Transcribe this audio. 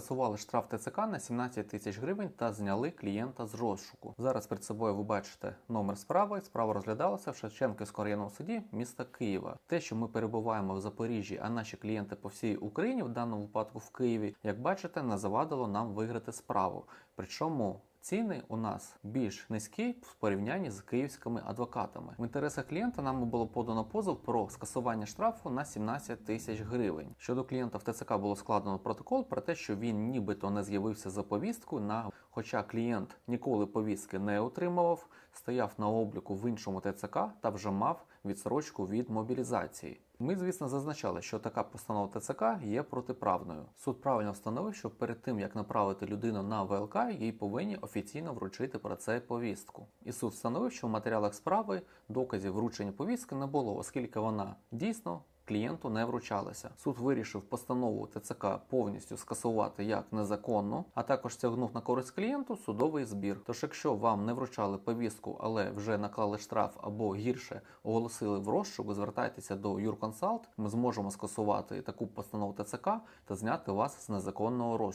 скасували штраф ТЦК на 17 тисяч гривень та зняли клієнта з розшуку. Зараз перед собою ви бачите номер справи. Справа розглядалася в Шевченківському районному суді міста Києва. Те, що ми перебуваємо в Запоріжжі, а наші клієнти по всій Україні, в даному випадку в Києві, як бачите, не завадило нам виграти справу. Причому ціни у нас більш низькі в порівнянні з київськими адвокатами. В інтересах клієнта нам було подано позов про скасування штрафу на 17 тисяч гривень. Щодо клієнта в ТЦК було складено протокол про те, що він нібито не з'явився за повісткою на хоча клієнт ніколи повістки не отримував, стояв на обліку в іншому ТЦК та вже мав відсрочку від мобілізації. Ми, звісно, зазначали, що така постанова ТЦК є протиправною. Суд правильно встановив, що перед тим як направити людину на ВЛК, їй повинні офіційно вручити про це повістку. І суд встановив, що в матеріалах справи доказів вручення повістки не було, оскільки вона дійсно клієнту не вручалися. Суд вирішив постанову ТЦК повністю скасувати як незаконну, а також стягнув на користь клієнту судовий збір. Тож, якщо вам не вручали повістку, але вже наклали штраф або гірше оголосили в розшук, звертайтеся до Юрконсалт. Ми зможемо скасувати таку постанову ТЦК та зняти вас з незаконного розшуку.